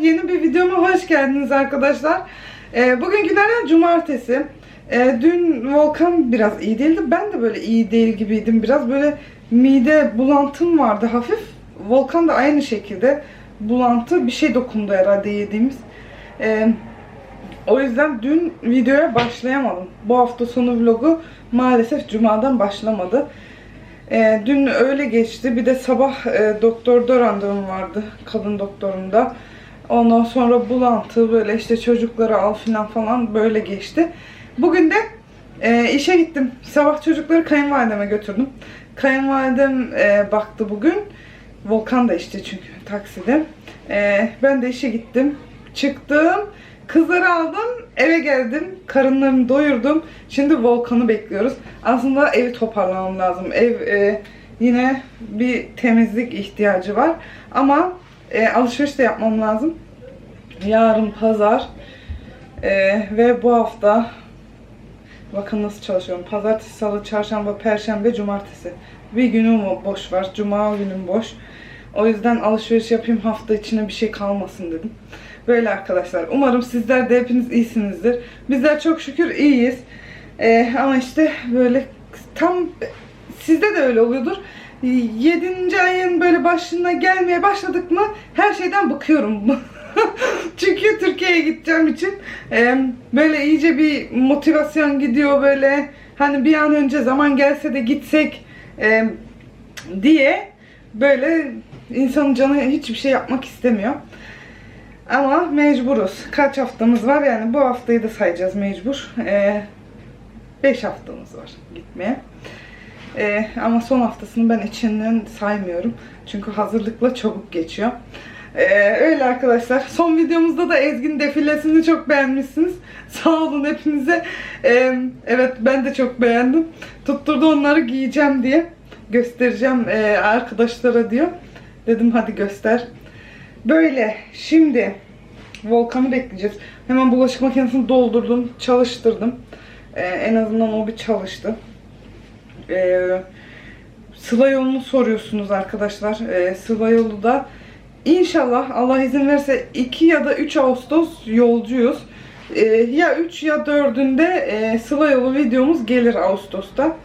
Yeni bir videoma hoş geldiniz arkadaşlar. Ee, bugün günlerden cumartesi. Ee, dün Volkan biraz iyi değildi. Ben de böyle iyi değil gibiydim. Biraz böyle mide bulantım vardı hafif. Volkan da aynı şekilde bulantı bir şey dokundu herhalde yediğimiz. Ee, o yüzden dün videoya başlayamadım. Bu hafta sonu vlogu maalesef cumadan başlamadı. Ee, dün öyle geçti. Bir de sabah e, doktorda randevum vardı. Kadın doktorunda. Ondan sonra bulantı böyle işte çocukları al filan falan böyle geçti. Bugün de e, işe gittim. Sabah çocukları kayınvalideme götürdüm. Kayınvalidem e, baktı bugün. Volkan da işte çünkü takside. E, ben de işe gittim. Çıktım. Kızları aldım, eve geldim, karınlarını doyurdum. Şimdi Volkan'ı bekliyoruz. Aslında evi toparlamam lazım. Ev e, yine bir temizlik ihtiyacı var. Ama e, alışveriş de yapmam lazım. Yarın pazar e, ve bu hafta bakın nasıl çalışıyorum. Pazartesi, salı, çarşamba, perşembe, cumartesi. Bir günüm boş var. Cuma günüm boş. O yüzden alışveriş yapayım hafta içine bir şey kalmasın dedim. Böyle arkadaşlar. Umarım sizler de hepiniz iyisinizdir. Bizler çok şükür iyiyiz. Ee, ama işte böyle tam sizde de öyle oluyordur. 7. ayın böyle başına gelmeye başladık mı her şeyden bıkıyorum. Çünkü Türkiye'ye gideceğim için böyle iyice bir motivasyon gidiyor böyle hani bir an önce zaman gelse de gitsek diye böyle insanın canı hiçbir şey yapmak istemiyor. Ama mecburuz. Kaç haftamız var yani bu haftayı da sayacağız mecbur. 5 haftamız var gitmeye. Ee, ama son haftasını ben içinden saymıyorum. Çünkü hazırlıkla çabuk geçiyor. Ee, öyle arkadaşlar. Son videomuzda da Ezgi'nin defilesini çok beğenmişsiniz. Sağ olun hepinize. Ee, evet ben de çok beğendim. Tutturdu onları giyeceğim diye. Göstereceğim e, arkadaşlara diyor. Dedim hadi göster. Böyle şimdi Volkan'ı bekleyeceğiz. Hemen bulaşık makinesini doldurdum, çalıştırdım. Ee, en azından o bir çalıştı. Ee, Sıla yolunu soruyorsunuz arkadaşlar. Ee, Sıla yolu da inşallah Allah izin verirse 2 ya da 3 Ağustos yolcuyuz. Ee, ya 3 ya 4'ünde e, Sıla yolu videomuz gelir Ağustos'ta.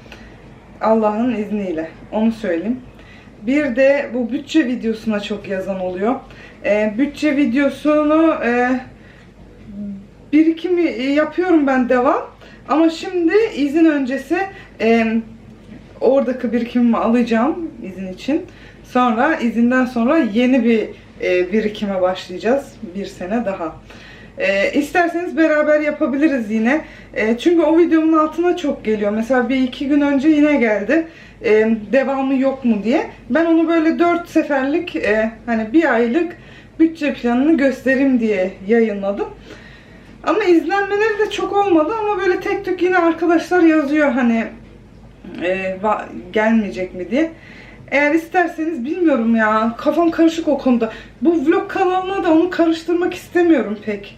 Allah'ın izniyle. Onu söyleyeyim. Bir de bu bütçe videosuna çok yazan oluyor. Ee, bütçe videosunu e, birikimi yapıyorum ben devam. Ama şimdi izin öncesi e, oradaki birikimimi alacağım izin için. Sonra izinden sonra yeni bir e, birikime başlayacağız. Bir sene daha. E, isterseniz beraber yapabiliriz yine. E, çünkü o videomun altına çok geliyor. Mesela bir iki gün önce yine geldi. E, devamı yok mu diye. Ben onu böyle dört seferlik e, hani bir aylık bütçe planını göstereyim diye yayınladım. Ama izlenmeleri de çok olmadı ama böyle tek tük yine arkadaşlar yazıyor hani e, gelmeyecek mi diye. Eğer isterseniz bilmiyorum ya kafam karışık o konuda. Bu vlog kanalına da onu karıştırmak istemiyorum pek.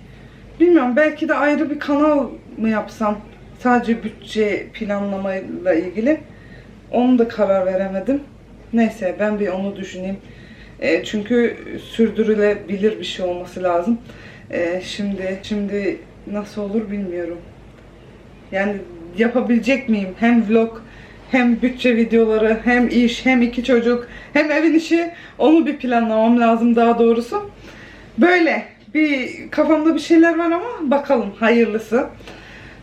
Bilmiyorum belki de ayrı bir kanal mı yapsam sadece bütçe planlamayla ilgili. Onu da karar veremedim. Neyse ben bir onu düşüneyim. E, çünkü sürdürülebilir bir şey olması lazım. E, şimdi şimdi nasıl olur bilmiyorum. Yani yapabilecek miyim? Hem vlog hem bütçe videoları hem iş hem iki çocuk hem evin işi onu bir planlamam lazım daha doğrusu. Böyle bir kafamda bir şeyler var ama bakalım hayırlısı.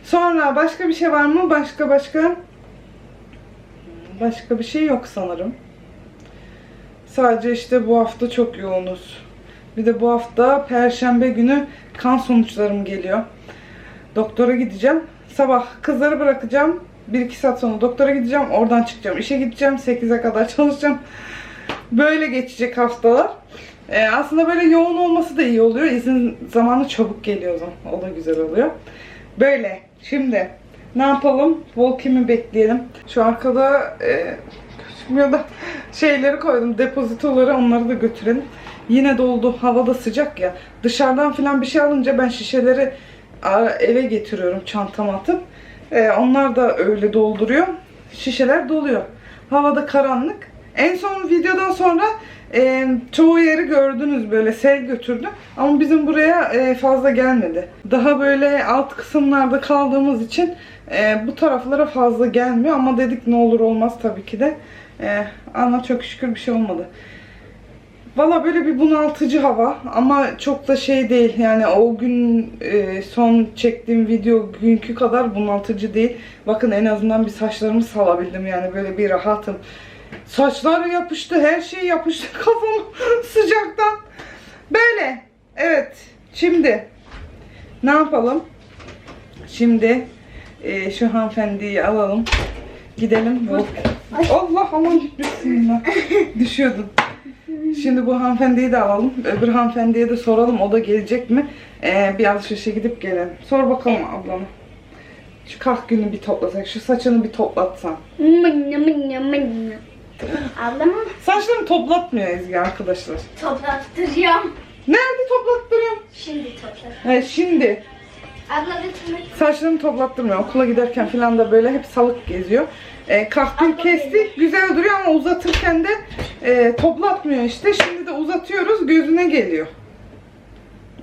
Sonra başka bir şey var mı? Başka başka başka bir şey yok sanırım. Sadece işte bu hafta çok yoğunuz. Bir de bu hafta perşembe günü kan sonuçlarım geliyor. Doktora gideceğim. Sabah kızları bırakacağım. 1-2 saat sonra doktora gideceğim. Oradan çıkacağım. İşe gideceğim. 8'e kadar çalışacağım. Böyle geçecek haftalar. Ee, aslında böyle yoğun olması da iyi oluyor. İzin zamanı çabuk geliyor o zaman. O da güzel oluyor. Böyle. Şimdi ne yapalım? Volkim'i bekleyelim. Şu arkada e, gözükmüyor da şeyleri koydum. Depozitoları onları da götürelim. Yine doldu. Hava da sıcak ya. Dışarıdan falan bir şey alınca ben şişeleri eve getiriyorum çantama atıp. E, onlar da öyle dolduruyor. Şişeler doluyor. Havada karanlık. En son videodan sonra e, çoğu yeri gördünüz böyle sel götürdü. Ama bizim buraya e, fazla gelmedi. Daha böyle alt kısımlarda kaldığımız için e, bu taraflara fazla gelmiyor. Ama dedik ne olur olmaz tabii ki de. E, ama çok şükür bir şey olmadı. Valla böyle bir bunaltıcı hava ama çok da şey değil yani o gün e, son çektiğim video günkü kadar bunaltıcı değil. Bakın en azından bir saçlarımı salabildim yani böyle bir rahatım. Saçlar yapıştı her şey yapıştı kafam sıcaktan. Böyle evet şimdi ne yapalım? Şimdi e, şu hanımefendiyi alalım gidelim. Allah aman bismillah düşüyordun. Şimdi bu hanımefendiyi de alalım. Öbür hanımefendiye de soralım o da gelecek mi? Ee, bir alışverişe gidip gelelim. Sor bakalım ablana. Şu kalk günü bir toplasak. Şu saçını bir toplatsan. Ablama Saçlarını toplatmıyor Ezgi arkadaşlar. toplattırıyorum. Nerede toplattırıyorum? Şimdi topla. He, şimdi. Abla lütfen. Saçlarını toplattırmıyor. Okula giderken falan da böyle hep salık geziyor. E, kalktım Abla kestik. Güzel duruyor ama uzatırken de e, toplatmıyor işte. Şimdi de uzatıyoruz. Gözüne geliyor.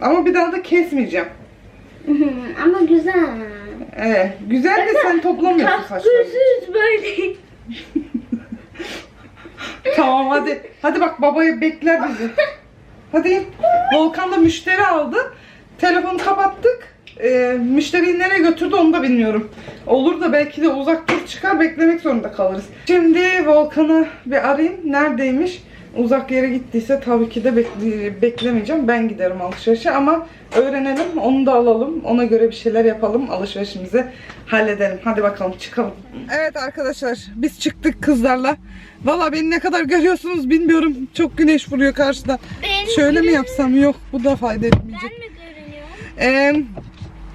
Ama bir daha da kesmeyeceğim. Ama güzel. Evet. Güzel de sen toplamıyorsun saçlarını. Kasküsüz böyle. Tamam hadi. Hadi bak babaya bekler bizi. Hadi. Volkan da müşteri aldı. Telefonu kapattık. Ee, müşteriyi nereye götürdü onu da bilmiyorum. Olur da belki de uzak tur çıkar beklemek zorunda kalırız. Şimdi Volkan'ı bir arayayım. Neredeymiş? Uzak yere gittiyse tabii ki de bekle- beklemeyeceğim. Ben giderim alışverişe ama öğrenelim. Onu da alalım. Ona göre bir şeyler yapalım. Alışverişimizi halledelim. Hadi bakalım çıkalım. Evet arkadaşlar biz çıktık kızlarla. Valla beni ne kadar görüyorsunuz bilmiyorum. Çok güneş vuruyor karşıda. Ben Şöyle mi yapsam? Yok bu da fayda etmeyecek. mi görünüyor? Ee,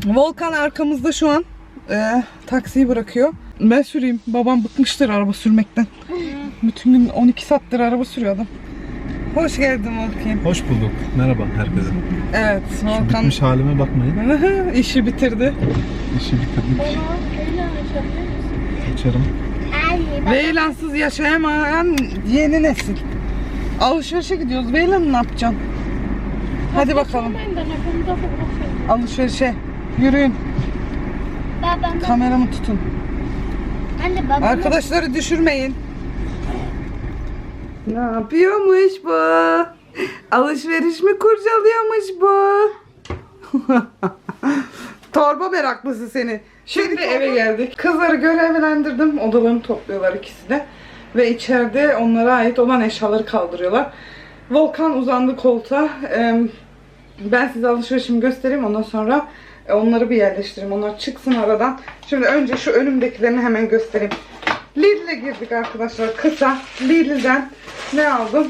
Volkan arkamızda şu an. Ee, taksiyi bırakıyor. Ben süreyim. Babam bıkmıştır araba sürmekten. Bütün gün 12 saattir araba sürüyor adam. Hoş geldin Volkan. Hoş bulduk. Merhaba herkese. Evet Şu Volkan bitmiş halime bakmayın. işi bitirdi. İşi bitirdik. Açarım. Veylansız yaşayamayan yeni nesil. Alışverişe gidiyoruz. Veylan ne yapacaksın? Hadi bakalım. Alışverişe. Yürüyün. Babam. Kameramı tutun. Anne babam. Arkadaşları düşürmeyin. Ne yapıyormuş bu? Alışveriş mi kurcalıyormuş bu? Torba meraklısı seni. Şimdi eve geldik. Kızları görevlendirdim. Odalarını topluyorlar ikisi de. Ve içeride onlara ait olan eşyaları kaldırıyorlar. Volkan uzandı koltuğa. Ben size alışverişimi göstereyim. Ondan sonra onları bir yerleştireyim. Onlar çıksın aradan. Şimdi önce şu önümdekilerini hemen göstereyim. Lidl'e girdik arkadaşlar. Kısa. Lidl'den ne aldım?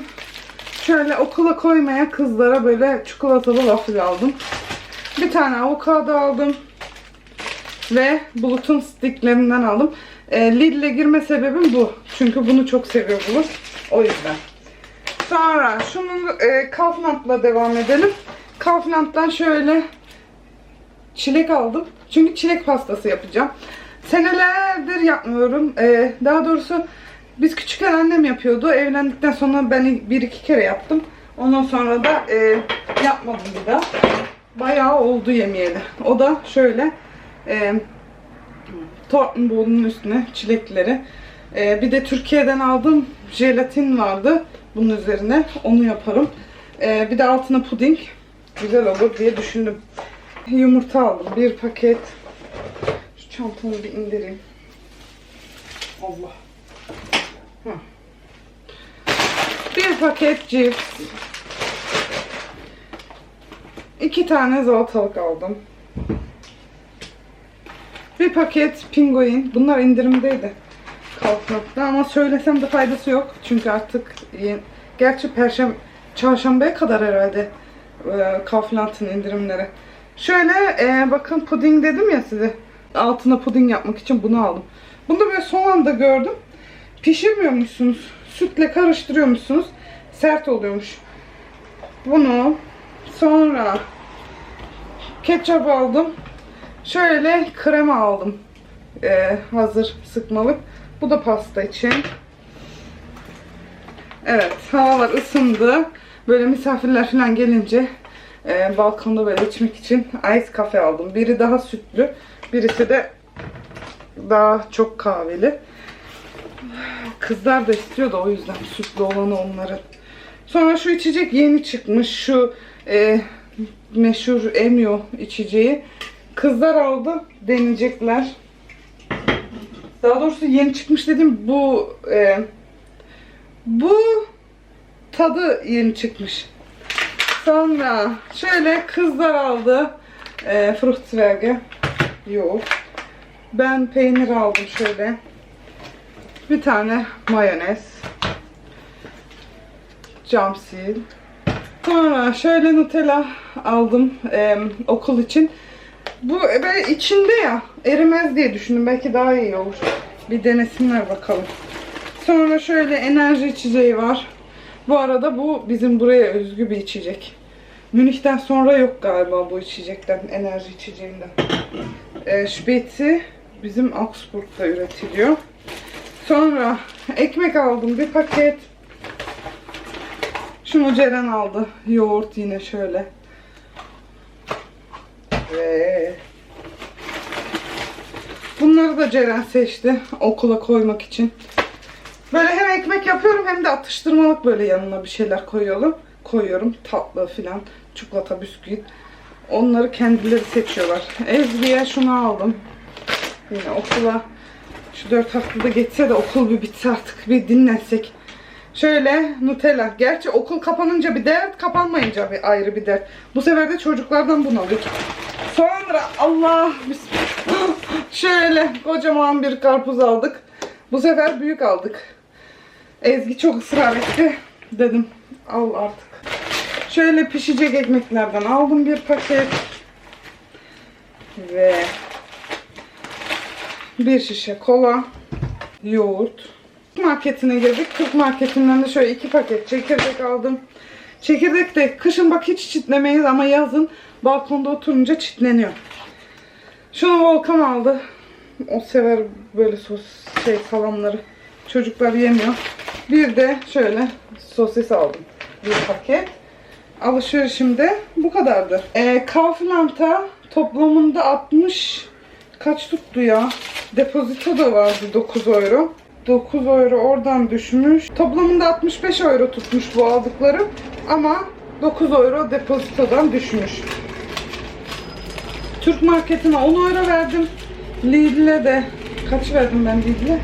Şöyle okula koymaya kızlara böyle çikolatalı waffle aldım. Bir tane avokado aldım. Ve Bulut'un sticklerinden aldım. E, Lidl'e girme sebebim bu. Çünkü bunu çok seviyor Bulut. O yüzden. Sonra şunu e, Kaufland'la devam edelim. Kaufland'dan şöyle çilek aldım. Çünkü çilek pastası yapacağım. Senelerdir yapmıyorum. E, daha doğrusu biz küçükken annem yapıyordu. Evlendikten sonra ben bir iki kere yaptım. Ondan sonra da e, yapmadım bir daha. Bayağı oldu yemeyeli. O da şöyle e, Tortenboden'un üstüne çilekleri. E, bir de Türkiye'den aldığım jelatin vardı bunun üzerine. Onu yaparım. E, bir de altına puding. Güzel olur diye düşündüm. Yumurta aldım. Bir paket. Şu çantamı bir indireyim. Allah. Hı. Bir paket cips. İki tane salatalık aldım. Bir paket pinguin. Bunlar indirimdeydi. Kaufland'da ama söylesem de faydası yok. Çünkü artık. Gerçi perşembe, çarşambaya kadar herhalde e, Kaufland'ın indirimleri. Şöyle e, bakın puding dedim ya size. Altına puding yapmak için bunu aldım. Bunu da böyle son anda gördüm. Pişirmiyormuşsunuz. Sütle karıştırıyormuşsunuz. Sert oluyormuş. Bunu sonra ketçap aldım. Şöyle krema aldım. Ee, hazır sıkmalık. Bu da pasta için. Evet, havalar ısındı. Böyle misafirler falan gelince e, balkonda böyle içmek için ice kafe aldım. Biri daha sütlü, birisi de daha çok kahveli. Kızlar da istiyor da o yüzden sütlü olanı onların. Sonra şu içecek yeni çıkmış. Şu e, meşhur Emio içeceği. Kızlar aldı. Deneyecekler. Daha doğrusu yeni çıkmış dediğim bu e, bu tadı yeni çıkmış. Sonra şöyle kızlar aldı. E, Fruchtzwerge. Yok. Ben peynir aldım şöyle. Bir tane mayonez. Cam sil. Sonra şöyle Nutella aldım e, okul için. Bu böyle içinde ya erimez diye düşündüm. Belki daha iyi olur. Bir denesinler bakalım. Sonra şöyle enerji içeceği var. Bu arada bu bizim buraya özgü bir içecek. Münih'ten sonra yok galiba bu içecekten, enerji içeceğinden. E, Späti bizim Augsburg'da üretiliyor. Sonra ekmek aldım bir paket. Şunu Ceren aldı. Yoğurt yine şöyle. Ve bunları da Ceren seçti okula koymak için. Böyle hem ekmek yapıyorum hem de atıştırmalık böyle yanına bir şeyler koyuyorum. Koyuyorum tatlı filan, çikolata, bisküvit. Onları kendileri seçiyorlar. Ezgi'ye şunu aldım. Yine okula şu dört haftada geçse de okul bir bitse artık bir dinlensek. Şöyle Nutella. Gerçi okul kapanınca bir dert, kapanmayınca bir ayrı bir dert. Bu sefer de çocuklardan bunalıyor. Sonra Allah bismillah. Şöyle kocaman bir karpuz aldık. Bu sefer büyük aldık. Ezgi çok ısrar etti. Dedim al artık. Şöyle pişecek ekmeklerden aldım bir paket. Ve bir şişe kola, yoğurt. Marketine girdik. Türk marketinden de şöyle iki paket çekirdek aldım. Çekirdek de kışın bak hiç çitlemeyiz ama yazın balkonda oturunca çitleniyor. Şunu Volkan aldı. O sever böyle sos şey salamları. Çocuklar yemiyor. Bir de şöyle sosis aldım. Bir paket. Alışverişimde bu kadardı. Ee, Kaufland'da toplamında 60 kaç tuttu ya? Depozito da vardı 9 euro. 9 euro oradan düşmüş. Toplamında 65 euro tutmuş bu aldıklarım. Ama 9 euro depozitodan düşmüş. Türk marketine 10 euro verdim. Lidl'e de kaç verdim ben Lidl'e?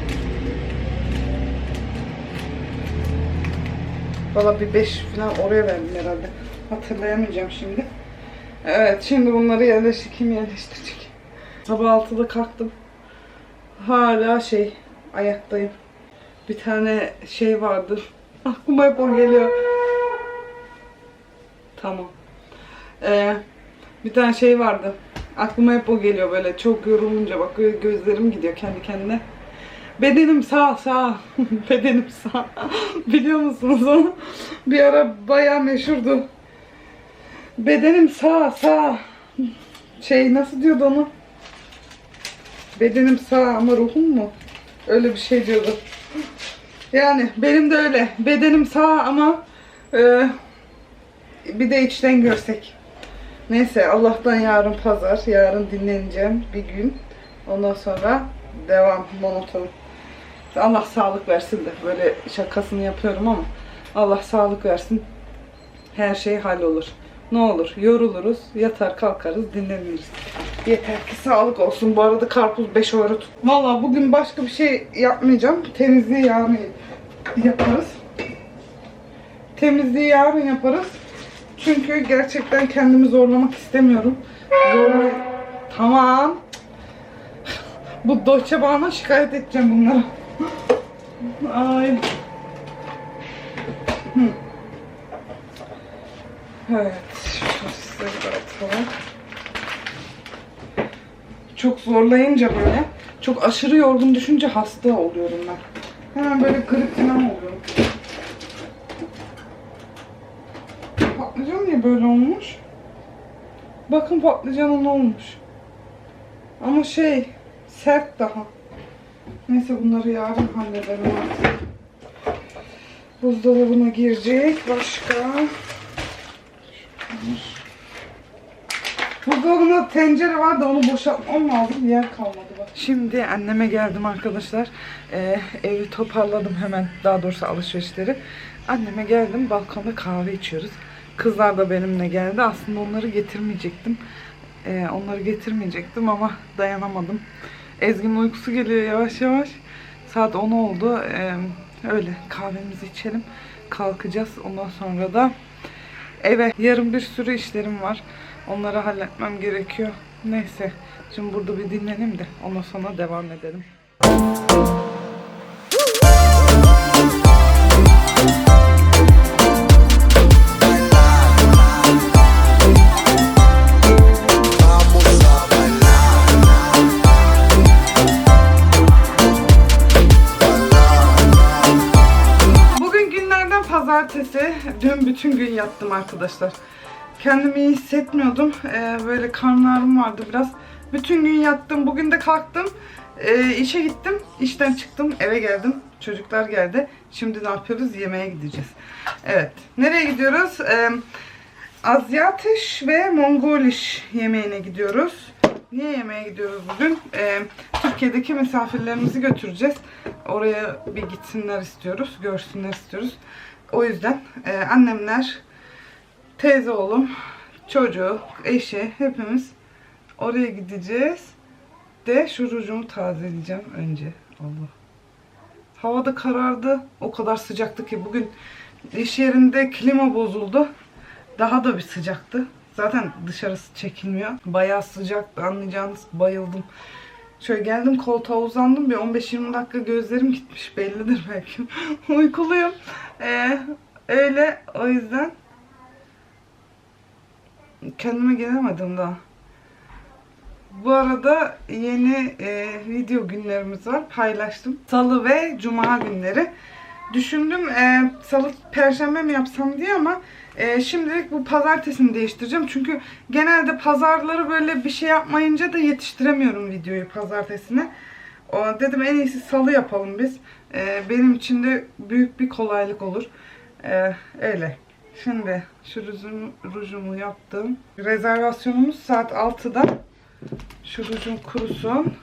Valla bir 5 falan oraya verdim herhalde. Hatırlayamayacağım şimdi. Evet şimdi bunları yerleştir. Kim yerleştirecek? Sabah 6'da kalktım. Hala şey ayaktayım. Bir tane şey vardı. Aklıma hep o geliyor. Tamam. Ee, bir tane şey vardı. Aklıma hep o geliyor böyle çok yorulunca bak gözlerim gidiyor kendi kendine. Bedenim sağ sağ. Bedenim sağ. Biliyor musunuz onu? Bir ara bayağı meşhurdu. Bedenim sağ sağ. Şey nasıl diyordu onu? Bedenim sağ ama ruhum mu? Öyle bir şey diyordu. Yani benim de öyle. Bedenim sağ ama e, bir de içten görsek. Neyse Allah'tan yarın pazar. Yarın dinleneceğim bir gün. Ondan sonra devam monoton. Allah sağlık versin de böyle şakasını yapıyorum ama Allah sağlık versin. Her şey hallolur. Ne olur yoruluruz, yatar kalkarız, dinleniriz. Yeter ki sağlık olsun. Bu arada karpuz 5 euro tut. Valla bugün başka bir şey yapmayacağım. Temizliği yarın yaparız. Temizliği yarın yaparız. Çünkü gerçekten kendimi zorlamak istemiyorum. Zorla... Tamam. Bu Deutsche Bahn'a şikayet edeceğim bunlara. Ay. Hı. Evet. Çok zorlayınca böyle, çok aşırı yorgun düşünce hasta oluyorum ben. Hemen böyle grip falan oluyorum. Patlıcan niye böyle olmuş? Bakın patlıcanın olmuş. Ama şey, sert daha. Neyse bunları yarın hallederim artık. Buzdolabına girecek. Başka? Buzdolabında tencere var da onu boşaltmam lazım. Yer kalmadı bak. Şimdi anneme geldim arkadaşlar. Ee, evi toparladım hemen. Daha doğrusu alışverişleri. Anneme geldim. Balkonda kahve içiyoruz. Kızlar da benimle geldi. Aslında onları getirmeyecektim. Ee, onları getirmeyecektim ama dayanamadım. Ezgi'nin uykusu geliyor yavaş yavaş. Saat 10 oldu. Ee, öyle kahvemizi içelim. Kalkacağız. Ondan sonra da eve. Yarın bir sürü işlerim var. Onları halletmem gerekiyor. Neyse. Şimdi burada bir dinleneyim de ondan sonra devam edelim. Vamos pazartesi. Dün bütün gün yattım arkadaşlar. Kendimi iyi hissetmiyordum. Ee, böyle karın ağrım vardı biraz. Bütün gün yattım. Bugün de kalktım. Ee, işe gittim. İşten çıktım. Eve geldim. Çocuklar geldi. Şimdi ne yapıyoruz? Yemeğe gideceğiz. Evet. Nereye gidiyoruz? Ee, Azyatiş ve Mongoliş yemeğine gidiyoruz. Niye yemeğe gidiyoruz bugün? Ee, Türkiye'deki misafirlerimizi götüreceğiz. Oraya bir gitsinler istiyoruz, görsünler istiyoruz. O yüzden e, annemler, teyze oğlum, çocuğu, eşi hepimiz oraya gideceğiz. De şu rujumu tazeleyeceğim önce. Allah. Hava da karardı. O kadar sıcaktı ki bugün iş yerinde klima bozuldu. Daha da bir sıcaktı. Zaten dışarısı çekilmiyor. Bayağı sıcaktı anlayacağınız bayıldım. Şöyle geldim koltuğa uzandım bir 15-20 dakika gözlerim gitmiş bellidir belki. Uykuluyum. Ee, öyle o yüzden kendime gelemedim daha. Bu arada yeni e, video günlerimiz var. Paylaştım. Salı ve Cuma günleri. Düşündüm e, salı perşembe mi yapsam diye ama e, şimdilik bu pazartesini değiştireceğim. Çünkü genelde pazarları böyle bir şey yapmayınca da yetiştiremiyorum videoyu pazartesine. O, dedim en iyisi salı yapalım biz. E, benim için de büyük bir kolaylık olur. E, öyle. Şimdi şu rujum, rujumu yaptım. Rezervasyonumuz saat 6'da. Şu rujum kurusun.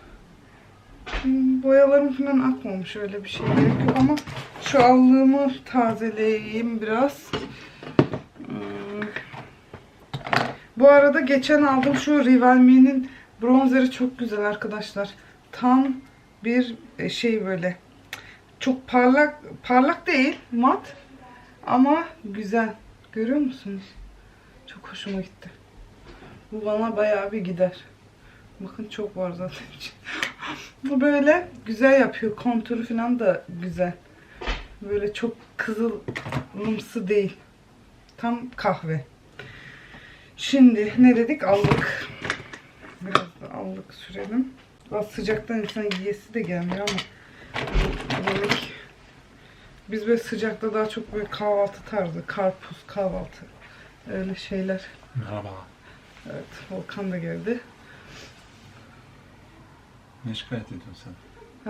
Hmm, Boyalarım falan akmamış öyle bir şey gerek yok ama şu allığımı tazeleyeyim biraz. Bu arada geçen aldım şu Rival Me'nin bronzeri çok güzel arkadaşlar. Tam bir e, şey böyle. Çok parlak parlak değil mat ama güzel. Görüyor musunuz? Çok hoşuma gitti. Bu bana bayağı bir gider. Bakın çok var zaten. Bu böyle güzel yapıyor. Konturu falan da güzel. Böyle çok kızılımsı değil. Tam kahve. Şimdi ne dedik? Allık. Biraz da allık sürelim. Az sıcaktan insan yiyesi de gelmiyor ama yemek. Biz böyle sıcakta daha çok böyle kahvaltı tarzı. Karpuz kahvaltı. Öyle şeyler. Merhaba. Evet Volkan da geldi. Ne şikayet ediyorsun sen?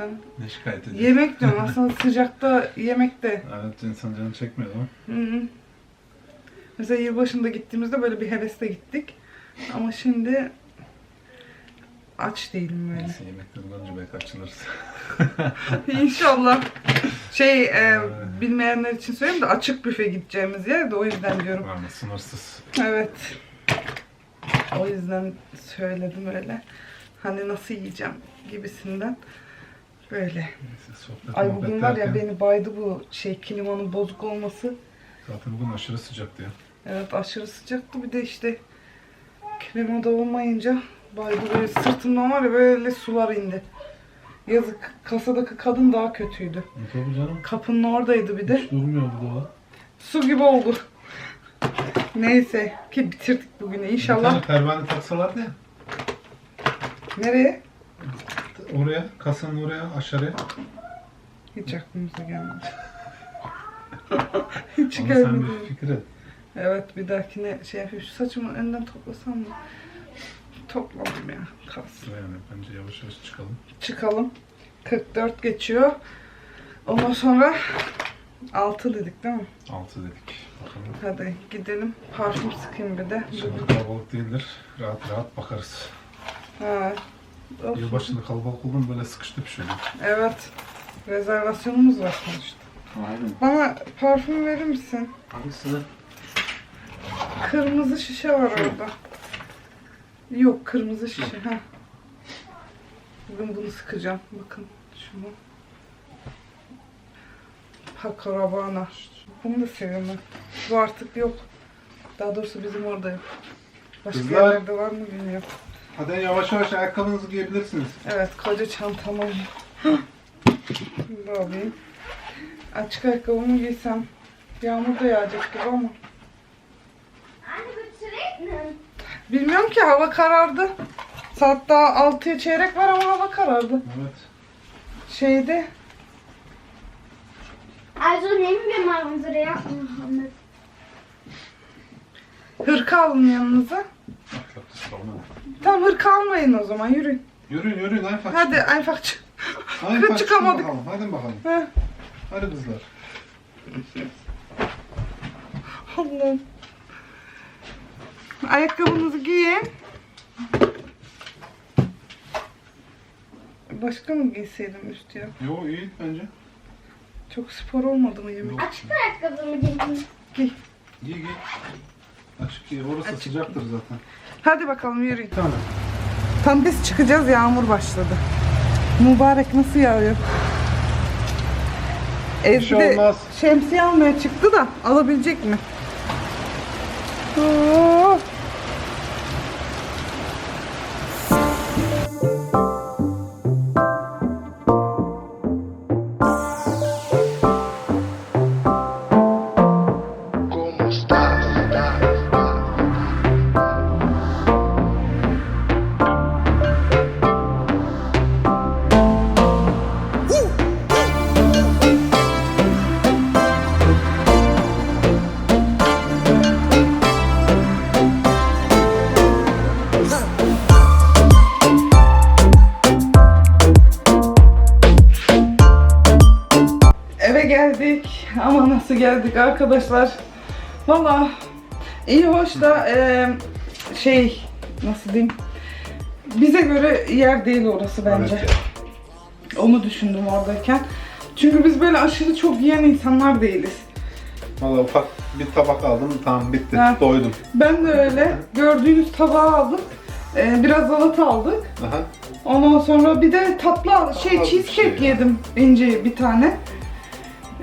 Ha, Ne şikayet ediyorsun? Yemek diyorum aslında sıcakta yemek de. Evet insan canı çekmiyor mi? Hı hı. Mesela yılbaşında gittiğimizde böyle bir hevesle gittik. Ama şimdi aç değilim böyle. Neyse yemekten olunca belki açılırız. İnşallah. Şey e, bilmeyenler için söyleyeyim de açık büfe gideceğimiz yer de o yüzden diyorum. Var mı? Sınırsız. Evet. O yüzden söyledim öyle. Hani nasıl yiyeceğim gibisinden. Böyle. Neyse sohbet Ay muhabbet bugün var ya derken- beni baydı bu şey klimanın bozuk olması. Zaten bugün aşırı sıcaktı ya. Evet aşırı sıcaktı bir de işte klimada olmayınca baydı böyle sırtımdan var ya böyle sular indi. Yazık kasadaki kadın daha kötüydü. Ne tabii canım? Kapının oradaydı bir de. Hiç durmuyor bu da. Su gibi oldu. Neyse ki bitirdik bugün Bir inşallah. tane pervane taksalardı ya. Nereye? Oraya, kasanın oraya, aşağıya. Hiç aklımıza gelmedi. Hiç Ama sen gelmedi. bir fikir et. Evet bir dahakine şey yapayım. Şu saçımı önden toplasam mı? Toplamadım ya. Kalsın. Yani bence yavaş yavaş çıkalım. Çıkalım. 44 geçiyor. Ondan sonra 6 dedik değil mi? 6 dedik. Bakalım. Hadi gidelim. Parfüm sıkayım bir de. İnşallah kalabalık değildir. Rahat rahat bakarız. Ha. Of. Yılbaşında kalabalık oldum böyle sıkıştı bir şey. Evet. Rezervasyonumuz var sonuçta. Aynen. Bana parfüm verir misin? Hangisini? Kırmızı şişe var orada. Yok kırmızı şişe. Ha. Bugün bunu sıkacağım. Bakın şunu. Hakarabana. Bunu da seviyorum ben. Bu artık yok. Daha doğrusu bizim orada yok. Başka Kızlar. yerlerde var mı bilmiyorum. Hadi yavaş yavaş ayakkabınızı giyebilirsiniz. Evet koca çantam oldu. Bunu da alayım. Açık ayakkabımı giysem yağmur da yağacak gibi ama. Anne bu sürekli mi? Bilmiyorum ki hava karardı. Saat daha 6'ya çeyrek var ama hava karardı. Evet. Şeyde Also nehmen wir mal unsere Jacken mit. hırka alın yanınıza. Tamam hırka almayın o zaman yürüyün. Yürüyün yürüyün Ayfa. Hadi einfach çık. Ayfa çıkamadık. Bakalım. Hadi bakalım. Heh, Hadi kızlar. Allah'ım. Ayakkabınızı giyin. Başka mı giyseydim üstüne? Yo iyi bence. Çok spor olmadı mı yemek? Yok. Açık ayakkabı mı giyeyim? Giy. Giy giy. Açık giy. Orası Açık sıcaktır zaten. Hadi bakalım yürüyün. Tane. Tam biz çıkacağız yağmur başladı. Mübarek nasıl yağıyor? Ezgi şey olmaz. şemsiye almaya çıktı da alabilecek mi? Oo. Ama nasıl geldik arkadaşlar? Valla iyi hoş da eee, şey nasıl diyeyim? Bize göre yer değil orası bence. Evet. Onu düşündüm oradayken. Çünkü biz böyle aşırı çok yiyen insanlar değiliz. Valla ufak bir tabak aldım. Tamam bitti. Ha. Doydum. Ben de öyle. Gördüğünüz tabağı aldık. Ee, biraz salata aldık. Aha. Ondan sonra bir de tatlı al- şey Az bir cheesecake şey. yedim ince bir tane.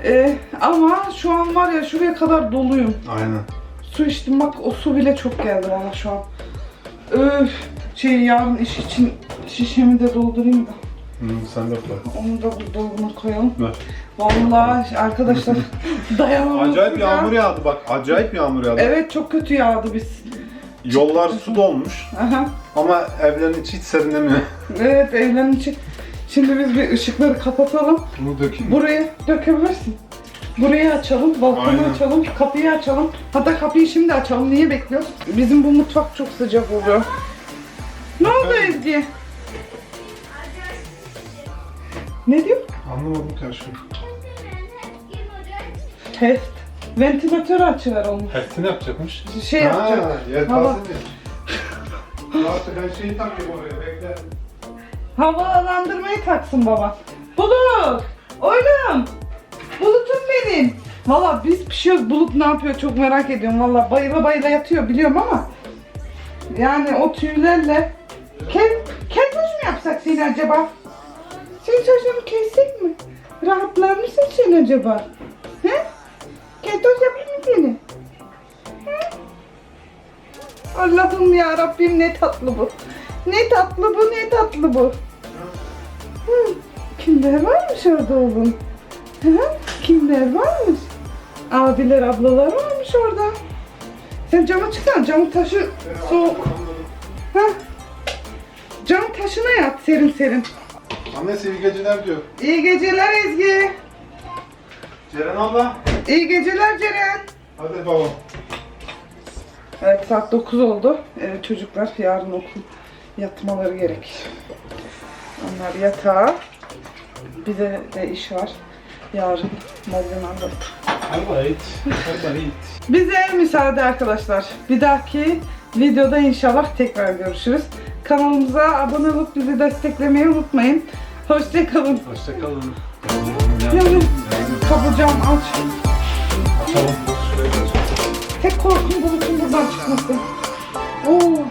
Ee, ama şu an var ya şuraya kadar doluyum. Aynen. Su içtim bak o su bile çok geldi bana şu an. Öf şey yarın iş için şişemi de doldurayım da. Hı, sen de koy. Onu da bu dolabına koyalım. Ver. Vallahi arkadaşlar dayanamadım. Acayip ya. yağmur yağdı bak. Acayip yağmur yağdı. Evet çok kötü yağdı biz. Yollar su dolmuş. Aha. Ama evlerin içi hiç serinlemiyor. Evet evlerin içi. Şimdi biz bir ışıkları kapatalım. Bunu dökeyim. Burayı dökebilirsin. Burayı açalım, balkonu Aynen. açalım, kapıyı açalım. Hatta kapıyı şimdi açalım. Niye bekliyoruz? Bizim bu mutfak çok sıcak oluyor. Ne oldu Ezgi? Ne diyor? Anlamadım karşı. Test. Ventilatörü açıver onu. Hepsini yapacakmış. Şey yapacak. Ha, yelpaze Hava, mi? Ya ben şeyi takayım oraya bekle. Havalandırmayı taksın baba. Bulut! Oğlum! Bulutum benim. Valla biz pişiyoruz. Bulut ne yapıyor çok merak ediyorum. Valla bayıla bayıla yatıyor biliyorum ama. Yani o tüylerle. Ket, ketmiş mi yapsak seni acaba? Senin saçlarını kessek mi? Rahatlar mısın sen acaba? He? Ketoş yapayım mı seni? Allah'ım ya Rabbim ne tatlı bu. Ne tatlı bu, ne tatlı bu. Hı, kimler varmış orada oğlum? Hı? Kimler varmış? Abiler, ablalar varmış orada. Sen cama çıksana, camın taşı soğuk. Ha? Cam taşına yat serin serin. Annesi iyi geceler diyor. İyi geceler Ezgi. Ceren abla. İyi geceler Ceren. Hadi babam. Evet saat 9 oldu. Evet, çocuklar yarın okul yatmaları gerek. Onlar yatağa. Bize de iş var. yarın Maldona'da. Arbeit. Arbeit. Bize müsaade arkadaşlar. Bir dahaki videoda inşallah tekrar görüşürüz. Kanalımıza abone olup bizi desteklemeyi unutmayın. Hoşçakalın. Hoşçakalın. Yani kapacağım aç. Açalım. Tek korkum bulutun buradan çıkması. Oo,